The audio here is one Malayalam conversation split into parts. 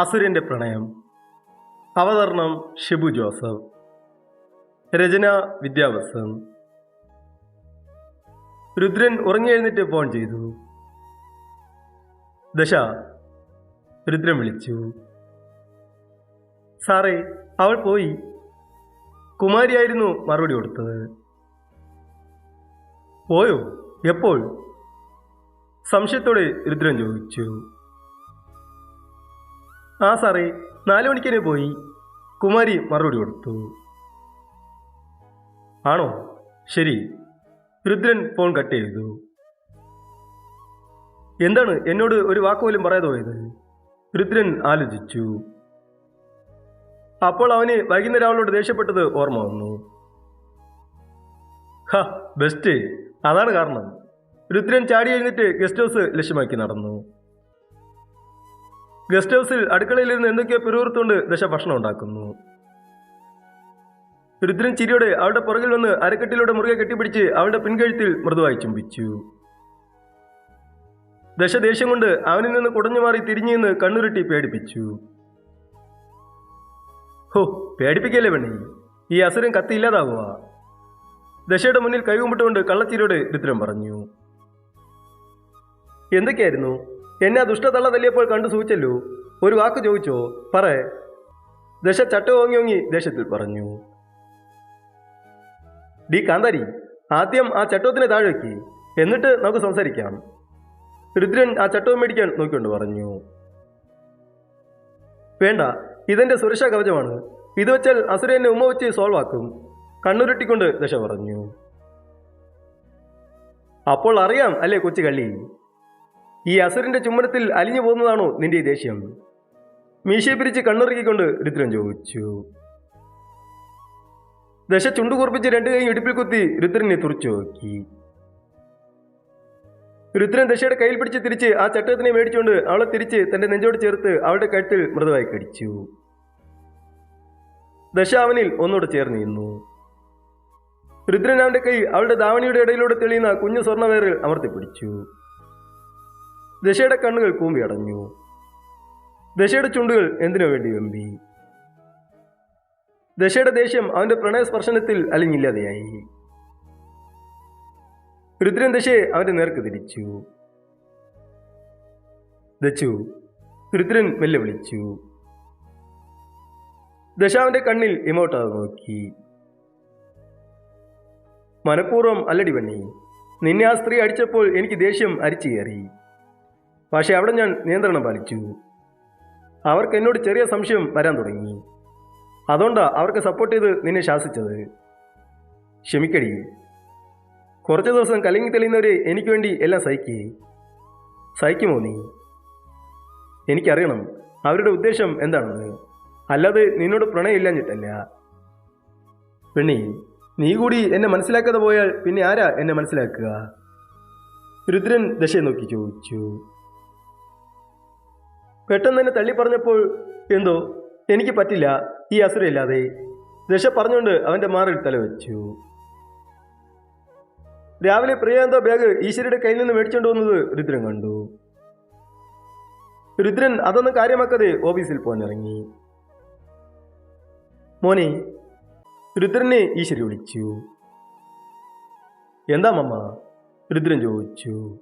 അസുരന്റെ പ്രണയം. അവതരണം ഷിബു ജോസഫ്. രചന വിദ്യാവസൻ രുദ്രൻ ഉറങ്ങിയെഴുന്നിട്ട് ഫോൺ ചെയ്തു. ദശ രുദ്രൻ വിളിച്ചു. സാറേ അവൾ പോയി. കുമാരിയായിരുന്നു മറുപടി കൊടുത്തത്. പോയോ? എപ്പോൾ? സംശയത്തോടെ രുദ്രൻ ചോദിച്ചു. ആ സാറേ നാലു മണിക്കനെ പോയി. കുമാരി മറുപടി കൊടുത്തു. ആണോ? ശരി. രുദ്രൻ ഫോൺ കട്ട് ചെയ്തു. എന്താണ് എന്നോട് ഒരു വാക്കുപോലും പറയാതെ പോയത്? രുദ്രൻ ആലോചിച്ചു. അപ്പോൾ അവന് വൈകുന്നേരം അവളോട് ദേഷ്യപ്പെട്ടത് ഓർമ്മ വന്നു. ഹ ബെസ്റ്റ് അതാണ് കാരണം. രുദ്രൻ ചാടി എഴുന്നിട്ട് ഗസ്റ്റ് ഹൗസ് ലക്ഷ്യമാക്കി നടന്നു. ഗസ്റ്റ് ഹൗസിൽ അടുക്കളയിൽ ഇരുന്ന് എന്തൊക്കെയോ പിറുവിറുത്തുകൊണ്ട് ദശ ഭക്ഷണം ഉണ്ടാക്കുന്നു. രുദ്രൻ ചിരിയോടെ അവളുടെ പുറകിൽ വന്ന് അരക്കെട്ടിലൂടെ മുറുകെ കെട്ടിപ്പിടിച്ച് അവളുടെ പിൻകഴുത്തിൽ മൃദുവായി ചുംബിച്ചു. ദശ ദേഷ്യം കൊണ്ട് അവനിൽ നിന്ന് കുടഞ്ഞു മാറി തിരിഞ്ഞു നിന്ന് കണ്ണുരുട്ടി പേടിപ്പിച്ചു. ഹോ പേടിപ്പിക്കല്ലേ പെണ്ണി? ഈ അസുരൻ കത്തിയില്ലാതാവുക ദശയുടെ മുന്നിൽ കൈകുമ്പിട്ടുകൊണ്ട് കള്ളച്ചിരിയോട് രുദ്രൻ പറഞ്ഞു. എന്തൊക്കെയായിരുന്നു? എന്നെ ദുഷ്ടതള്ള തല്ലിയപ്പോൾ കണ്ടു സൂചിച്ചല്ലോ. ഒരു വാക്ക് ചോദിച്ചോ? പറ. ദശ ചട്ട ഓങ്ങി ഓങ്ങി പറഞ്ഞു. ഡി കാന്താരി ആദ്യം ആ ചട്ടവത്തിനെ താഴെ വയ്ക്കി എന്നിട്ട് നമുക്ക് സംസാരിക്കാം. രുദ്രൻ ആ ചട്ടവും മേടിക്കാൻ നോക്കിക്കൊണ്ട് പറഞ്ഞു. വേണ്ട ഇതെന്റെ സുരക്ഷാ കവചമാണ്. ഇത് വെച്ചാൽ അസുര എന്നെ ഉമ്മ വെച്ച് സോൾവ് ആക്കും. കണ്ണുരുട്ടിക്കൊണ്ട് ദശ പറഞ്ഞു. അപ്പോൾ അറിയാം അല്ലേ കൊച്ചു കള്ളി ഈ അസുരന്റെ ചുമ്മനത്തിൽ അലിഞ്ഞു പോകുന്നതാണോ നിന്റെ ഈ ദേഷ്യം? മീശയെ പിരിച്ച് കണ്ണുറുക്കിക്കൊണ്ട് രുദ്രൻ ചോദിച്ചു. ദശ ചുണ്ടു കുറിപ്പിച്ച് രണ്ട് കൈ ഇടുപ്പിൽ കുത്തി രുദ്രനെ തുറച്ചു നോക്കി രുദ്രൻ ദശയുടെ കയ്യിൽ പിടിച്ച് തിരിച്ച് ആ ചട്ടത്തിനെ മേടിച്ചുകൊണ്ട് അവളെ തിരിച്ച് തന്റെ നെഞ്ചോട് ചേർത്ത് അവളുടെ കഴുത്തിൽ മൃദുവായി കടിച്ചു. ദശ അവനിൽ ഒന്നോട് ചേർന്ന് നിന്നു. രുദ്രൻ അവന്റെ കൈ അവളുടെ ധാവണിയുടെ ഇടയിലൂടെ തെളിയുന്ന കുഞ്ഞു സ്വർണവേറിൽ അമർത്തിപ്പിടിച്ചു. ദശയുടെ കണ്ണുകൾ കൂമ്പി അടഞ്ഞു. ദശയുടെ ചുണ്ടുകൾ എന്തിനു വേണ്ടി വെമ്പി? ദശയുടെ ദേഷ്യം അവന്റെ പ്രണയസ്പർശനത്തിൽ അലിഞ്ഞില്ലാതെയായി. രുദ്രൻ ദശയെ അവന്റെ നേർക്ക് തിരിച്ചു. ദച്ചു രുദ്രൻ മെല്ലെ വിളിച്ചു. ദശ അവന്റെ കണ്ണിൽ ഇമോട്ടാതെ നോക്കി. മനഃപൂർവം അല്ലടി പണി നിന്നെ ആ സ്ത്രീ അടിച്ചപ്പോൾ എനിക്ക് ദേഷ്യം അരിച്ചു കയറി. പക്ഷെ അവിടെ ഞാൻ നിയന്ത്രണം പാലിച്ചു. അവർക്ക് എന്നോട് ചെറിയ സംശയം വരാൻ തുടങ്ങി. അതുകൊണ്ടാണ് അവർക്ക് സപ്പോർട്ട് ചെയ്ത് നിന്നെ ശാസിച്ചത്. ക്ഷമിക്കടി. കുറച്ച് ദിവസം കലങ്ങി തെളിയുന്നവരെ എനിക്ക് വേണ്ടി എല്ലാം സഹിക്കേ. സഹിക്കുമോ നീ? എനിക്കറിയണം അവരുടെ ഉദ്ദേശം എന്താണെന്ന്. അല്ലാതെ നിന്നോട് പ്രണയമില്ലാഞ്ഞിട്ടല്ല പെണ്ണി നീ കൂടി എന്നെ മനസ്സിലാക്കാതെ പോയാൽ പിന്നെ ആരാ എന്നെ മനസ്സിലാക്കുക? രുദ്രൻ ദശയെ നോക്കി ചോദിച്ചു. പെട്ടെന്ന് തന്നെ തള്ളി പറഞ്ഞപ്പോൾ എന്തോ? എനിക്ക് പറ്റില്ല. ഈ അസുരയില്ലാതെ ദശ പറഞ്ഞുകൊണ്ട് അവന്റെ മാറിൽ തലവെച്ചു. രാവിലെ പ്രിയാന്ത ബാഗ് ഈശ്വരയുടെ കയ്യിൽ നിന്ന് മേടിച്ചുകൊണ്ട് വന്നത് രുദ്രൻ കണ്ടു. രുദ്രൻ അതൊന്നും കാര്യമാക്കാതെ ഓഫീസിൽ പോകാനിറങ്ങി. മോനെ രുദ്രനെ ഈശ്വരി വിളിച്ചു. എന്താ മമ്മ? രുദ്രൻ ചോദിച്ചു.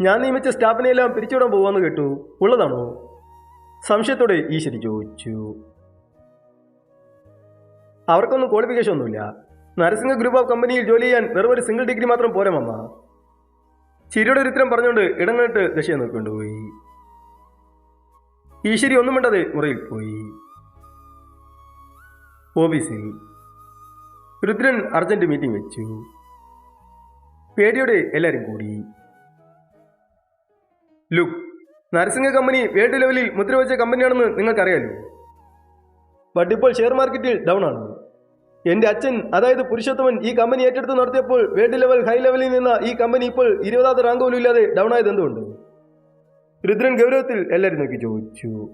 ഞാൻ നിയമിച്ച സ്റ്റാഫിനെയെല്ലാം പിരിച്ചുവിടാൻ പോവാന്ന് കേട്ടു. ഉള്ളതാണോ? സംശയത്തോടെ ഈശ്വരി ചോദിച്ചു. അവർക്കൊന്നും ക്വാളിഫിക്കേഷൻ ഒന്നുമില്ല. നരസിംഹ ഗ്രൂപ്പ് ഓഫ് കമ്പനിയിൽ ജോലി ചെയ്യാൻ വെറും സിംഗിൾ ഡിഗ്രി മാത്രം പോരാ മമ്മ ചിരിയുടെ ഒരു ഇത്തരം പറഞ്ഞുകൊണ്ട് ഇടങ്ങിട്ട് ദശയെ നോക്കിക്കൊണ്ടുപോയി ഈശ്വരി ഒന്നും വേണ്ടത് മുറിയിൽ പോയി. ഓഫീസിൽ രുദ്രൻ അർജന്റ് മീറ്റിംഗ് വെച്ചു. പേടിയോടെ എല്ലാവരും കൂടി ലുക്ക്. നരസിംഹ കമ്പനി വേൾഡ് ലെവലിൽ മുദ്രവെച്ച കമ്പനിയാണെന്ന് നിങ്ങൾക്കറിയാലോ? ബട്ട് ഇപ്പോൾ ഷെയർ മാർക്കറ്റിൽ ഡൗൺ ആണ്. എന്റെ അച്ഛൻ അതായത് പുരുഷോത്തമൻ ഈ കമ്പനി ഏറ്റെടുത്ത് നടത്തിയപ്പോൾ വേൾഡ് ലെവൽ ഹൈ ലെവലിൽ നിന്ന ഈ കമ്പനി ഇപ്പോൾ ഇരുപതാമത് റാങ്ക് പോലും ഇല്ലാതെ ഡൗൺ ആയത് എന്തുകൊണ്ട്? രുദ്രൻ ഗൗരവത്തിൽ എല്ലാവരും നോക്കി ചോദിച്ചു.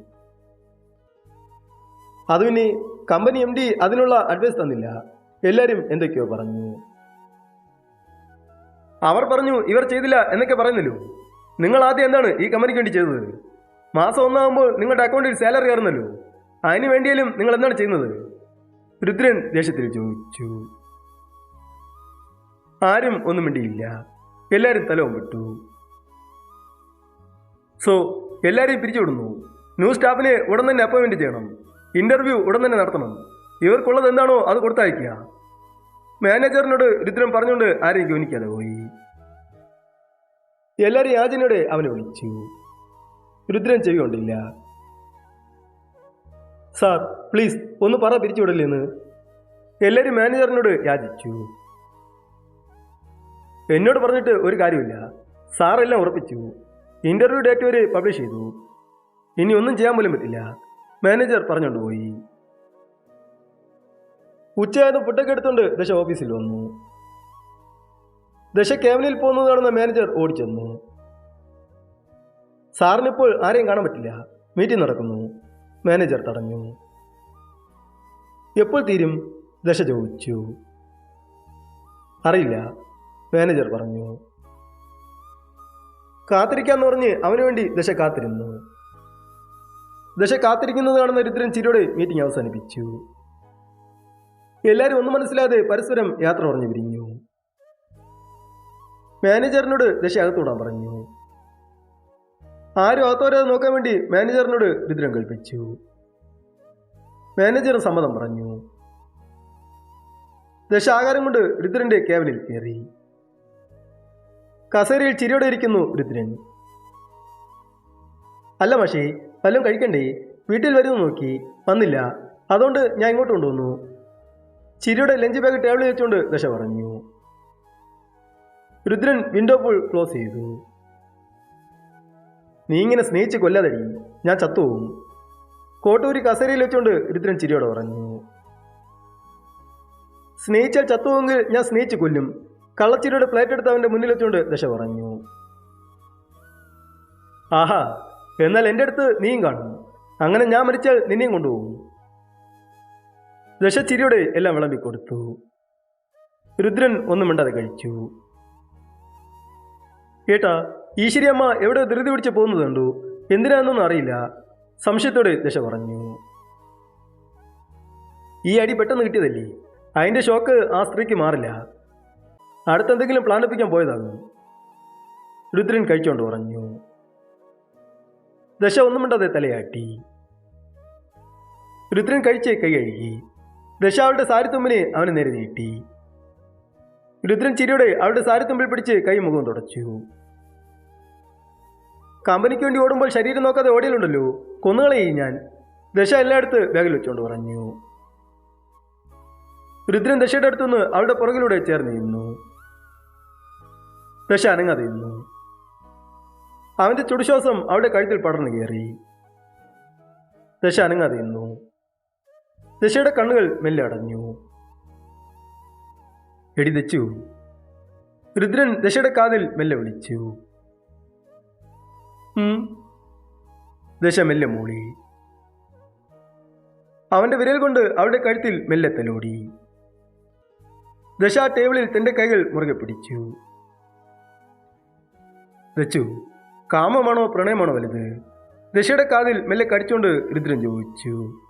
അത് പിന്നെ കമ്പനി എം ഡി അതിനുള്ള അഡ്വൈസ് തന്നില്ല. എല്ലാവരും എന്തൊക്കെയോ പറഞ്ഞു. അവർ പറഞ്ഞു ഇവർ ചെയ്തില്ല എന്നൊക്കെ പറയുന്നല്ലോ. നിങ്ങൾ ആദ്യം എന്താണ് ഈ കമ്പനിക്ക് വേണ്ടി ചെയ്തത്? മാസം ഒന്നാകുമ്പോൾ നിങ്ങളുടെ അക്കൗണ്ടിൽ സാലറി കയറുന്നല്ലോ. അതിനു വേണ്ടിയാലും നിങ്ങൾ എന്താണ് ചെയ്യുന്നത്? രുദ്രൻ ദേഷ്യത്തിൽ ചോദിച്ചു. ആരും ഒന്നും മിണ്ടിയില്ല. എല്ലാവരും തലവും വിട്ടു. സോ എല്ലാവരെയും പിരിച്ചുവിടുന്നു. ന്യൂ സ്റ്റാഫിനെ ഉടൻ തന്നെ അപ്പോയിൻമെന്റ് ചെയ്യണം. ഇന്റർവ്യൂ ഉടൻ തന്നെ നടത്തണം. ഇവർക്കുള്ളത് എന്താണോ അത് കൊടുത്തയക്കുക മാനേജറിനോട് രുദ്രൻ പറഞ്ഞുകൊണ്ട് ആരെയും ഗവനിക്കാതെ പോയി. എല്ലാവരും യാചനയോടെ അവനെ വിളിച്ചു. രുദ്രൻ ചെവി കൊണ്ടില്ല. സാർ പ്ലീസ് ഒന്ന് പറ പിരിച്ചുവിടല്ലെന്ന്. എല്ലാവരും മാനേജറിനോട് യാചിച്ചു. എന്നോട് പറഞ്ഞിട്ട് ഒരു കാര്യമില്ല. സാറെല്ലാം ഉറപ്പിച്ചു. ഇന്റർവ്യൂ ഡേറ്റ് വരെ പബ്ലിഷ് ചെയ്തു. ഇനി ഒന്നും ചെയ്യാൻ പോലും പറ്റില്ല. മാനേജർ പറഞ്ഞുകൊണ്ട് പോയി. ഉച്ചയായത് ഫുഡൊക്കെ എടുത്തുകൊണ്ട് ദശ ഓഫീസിൽ വന്നു. ദശ ക്യാബിനിൽ പോകുന്നത് കാണുന്ന മാനേജർ ഓടിച്ചെന്നു. സാറിനിപ്പോൾ ആരെയും കാണാൻ പറ്റില്ല. മീറ്റിംഗ് നടക്കുന്നു. മാനേജർ തടഞ്ഞു. എപ്പോൾ തീരും? ദശ ചോദിച്ചു. അറിയില്ല മാനേജർ പറഞ്ഞു. കാത്തിരിക്കാന്ന് പറഞ്ഞ് അവന് വേണ്ടി ദശ കാത്തിരുന്നു. ദശ കാത്തിരിക്കുന്നത് കാണുന്ന രുദ്രൻ ചിരിയോടെ മീറ്റിംഗ് അവസാനിപ്പിച്ചു. എല്ലാവരും ഒന്നും മനസ്സിലാതെ പരസ്പരം യാത്ര പറഞ്ഞു മാനേജറിനോട് ദശ അകത്തൂടാൻ പറഞ്ഞു. ആരും അകത്തോരാതെ നോക്കാൻ വേണ്ടി മാനേജറിനോട് രുദ്രം കൽപ്പിച്ചു. മാനേജർ സമ്മതം പറഞ്ഞു. ദശ ആകാരം കൊണ്ട് രുദ്രന്റെ കേവലിൽ കയറി. കസേരയിൽ ചിരിയോടെ ഇരിക്കുന്നു രുദ്രൻ അല്ല മഷേ വല്ലതും കഴിക്കണ്ടേ? വീട്ടിൽ വരുന്നു നോക്കി. വന്നില്ല. അതുകൊണ്ട് ഞാൻ ഇങ്ങോട്ട് കൊണ്ടുവന്നു. ചിരിയുടെ ലഞ്ച് ബാഗ് ടേബിളിൽ വെച്ചുകൊണ്ട് ദശ പറഞ്ഞു. രുദ്രൻ വിൻഡോ ഫുൾ ക്ലോസ് ചെയ്തു. നീ ഇങ്ങനെ സ്നേഹിച്ച് കൊല്ലാതടി ഞാൻ ചത്തുപോകും. കോട്ടൂരി കസേരയിൽ വെച്ചുകൊണ്ട് രുദ്രൻ ചിരിയോടെ പറഞ്ഞു. സ്നേഹിച്ചാൽ ചത്തുവെങ്കിൽ ഞാൻ സ്നേഹിച്ച് കൊല്ലും. കള്ളച്ചിരിയുടെ പ്ലേറ്റ് എടുത്ത് അവന്റെ മുന്നിൽ വെച്ചുകൊണ്ട് ദശ പറഞ്ഞു. ആഹാ എന്നാൽ എന്റെ അടുത്ത് നീയും കാണും. അങ്ങനെ ഞാൻ മരിച്ചാൽ നിന്നെയും കൊണ്ടുപോകും. ദശ ചിരിയോടെ എല്ലാം വിളമ്പിക്കൊടുത്തു. രുദ്രൻ ഒന്നും മിണ്ടാതെ കഴിച്ചു. കേട്ടാ ഈശ്വരി അമ്മ എവിടെ ധൃതി പിടിച്ച് പോകുന്നത് കണ്ടു? എന്തിനാണെന്നൊന്നും അറിയില്ല. സംശയത്തോടെ ദശ പറഞ്ഞു. ഈ അടി പെട്ടെന്ന് കിട്ടിയതല്ലേ? അതിന്റെ ഷോക്ക് ആ സ്ത്രീക്ക് മാറില്ല. അടുത്തെന്തെങ്കിലും പ്ലാൻ ഒപ്പിക്കാൻ പോയതാകും. രുദ്രൻ കഴിച്ചോണ്ട് പറഞ്ഞു. ദശ ഒന്നും മിണ്ടാതെ തലയാട്ടി. രുദ്രൻ കഴിച്ച് കൈ കഴുകി. ദശ അവളുടെ സാരിത്തുമ്പിനെ അവന് നേരെ നീട്ടി. രുദ്രൻ ചിരിയോടെ അവളുടെ സാരിത്തുമ്പിൽ പിടിച്ച് കൈ മുഖം തുടച്ചു. കമ്പനിക്ക് വേണ്ടി ഓടുമ്പോൾ ശരീരം നോക്കാതെ ഓടിയിലുണ്ടല്ലോ? കൊന്നുകളയും ഞാൻ. ദശ എല്ലായിടത്ത് ബാഗിൽ വെച്ചുകൊണ്ട് പറഞ്ഞു. രുദ്രൻ ദശയുടെ അടുത്തുനിന്ന് അവളുടെ പുറകിലൂടെ ചേർന്ന് നിന്നു. ദശ അനങ്ങാതെ നിന്നു. അവന്റെ ചുടുശ്വാസം അവളുടെ കഴുത്തിൽ പടർന്നു കയറി. ദശ അനങ്ങാതെ നിന്നു. ദശയുടെ കണ്ണുകൾ മെല്ലെ അടഞ്ഞു. എടി ദച്ചു രുദ്രൻ ദശയുടെ കാതിൽ മെല്ലെ വിളിച്ചു. ഉം. ദശ മെല്ലെ മൂളി. അവന്റെ വിരൽ കൊണ്ട് അവളുടെ കഴുത്തിൽ മെല്ലെ തലോടി. ദശ ടേബിളിൽ തന്റെ കൈകൾ മുറുകെ പിടിച്ചു. ദച്ചു കാമമാണോ പ്രണയമാണോ വലുത്? ദശയുടെ കാതിൽ മെല്ലെ കടിച്ചുകൊണ്ട് രുദ്രൻ ചോദിച്ചു.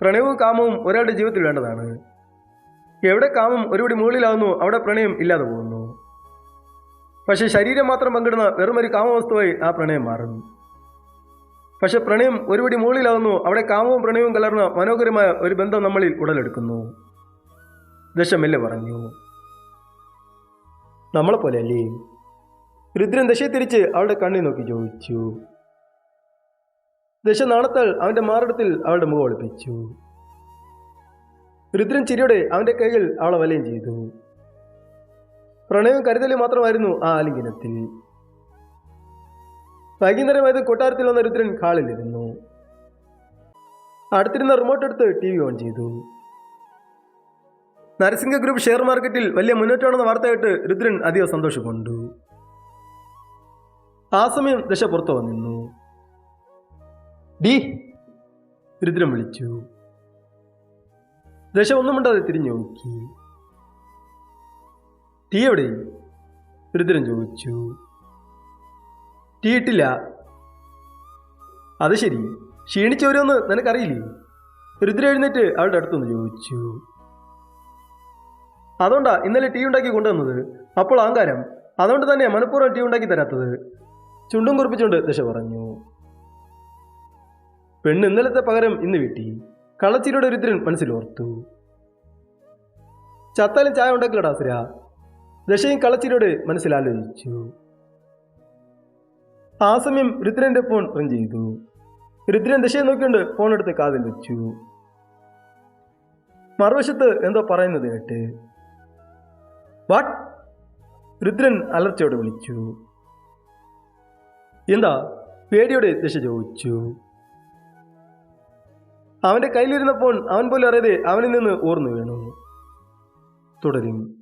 പ്രണയവും കാമവും ഒരാളുടെ ജീവിതത്തിൽ വേണ്ടതാണ്. എവിടെ കാമം ഒരുപടി മുകളിലാവുന്നു അവിടെ പ്രണയം ഇല്ലാതെ പോകുന്നു. പക്ഷെ ശരീരം മാത്രം പങ്കിടുന്ന വെറുമൊരു കാമവസ്തുവായി ആ പ്രണയം മാറുന്നു. പക്ഷെ പ്രണയം ഒരുപടി മുകളിലാകുന്നു അവിടെ കാമവും പ്രണയവും കലർന്ന മനോഹരമായ ഒരു ബന്ധം നമ്മളിൽ ഉടലെടുക്കുന്നു. ദശമെല്ലെ പറഞ്ഞു. നമ്മളെപ്പോലെ അല്ലേ രുദ്രൻ ദശയെ തിരിച്ച് അവളുടെ കണ്ണി നോക്കി ചോദിച്ചു. ദശ നാണത്താൽ അവന്റെ മാറിടത്തിൽ അവളുടെ മുഖം ഒളിപ്പിച്ചു. രുദ്രൻ ചിരിയോടെ അവന്റെ കൈകൾ അവളെ വലയം ചെയ്തു. പ്രണയവും കരുതലും മാത്രമായിരുന്നു ആ ആലിംഗനത്തിൽ വൈകുന്നേരമായത് കൊട്ടാരത്തിൽ വന്ന രുദ്രൻ കാളിലിരുന്നു. അടുത്തിരുന്ന റിമോട്ട് എടുത്ത് ടി വി ഓൺ ചെയ്തു. നരസിംഹ ഗ്രൂപ്പ് ഷെയർ മാർക്കറ്റിൽ വലിയ മുന്നേറ്റമാണെന്ന വാർത്ത കേട്ട് രുദ്രൻ അധികം സന്തോഷം കൊണ്ടു ആ സമയം ദശ പുറത്തു വന്നിരുന്നു. ഡി രുദ്രൻ വിളിച്ചു. ദശ ഒന്നും മിണ്ടാതെ തിരിഞ്ഞു നോക്കി. ടീ എവിടെ? ഒരുത്തരം ചോദിച്ചു. ടീ ഇട്ടില്ല അത് ശരി. ക്ഷീണിച്ചവരൊന്ന് നിനക്കറിയില്ലേ? രുദ്ര എഴുന്നേറ്റ് അവളുടെ അടുത്തൊന്ന് ചോദിച്ചു. അതുകൊണ്ടാ ഇന്നലെ ടീ ഉണ്ടാക്കി കൊണ്ടുവന്നത്? അപ്പോൾ അഹങ്കാരം. അതുകൊണ്ട് തന്നെ മനഃപൂർവം ടീ ഉണ്ടാക്കി തരാത്തത്. ചുണ്ടും കുറിപ്പിച്ചുകൊണ്ട് ദശ പറഞ്ഞു. പെണ്ണ് ഇന്നലത്തെ പകരം ഇന്ന് വീട്ടി. കളച്ചിരിയുടെ രുദ്രൻ മനസ്സിലോർത്തു. ചത്താലും ചായ ഉണ്ടാക്കില്ലടാ സുര ദശയും കളച്ചിരോട് മനസ്സിലാലോചിച്ചു ആ സമയം രുദ്രന്റെ ഫോൺ റൺ ചെയ്തു. രുദ്രൻ ദശയെ നോക്കിക്കൊണ്ട് ഫോൺ എടുത്ത് കാതിൽ വെച്ചു. മറുവശത്ത് എന്തോ പറയുന്നത് കേട്ട്. വാട്ട്? രുദ്രൻ അലർച്ചയോടെ വിളിച്ചു. എന്താ? പേടിയോടെ ദശ ചോദിച്ചു. അവന്റെ കയ്യിലിരുന്ന ഫോൺ അവൻ പോലും അറിയാതെ അവനിൽ നിന്ന് ഓർന്നു വീണു. തുടരും.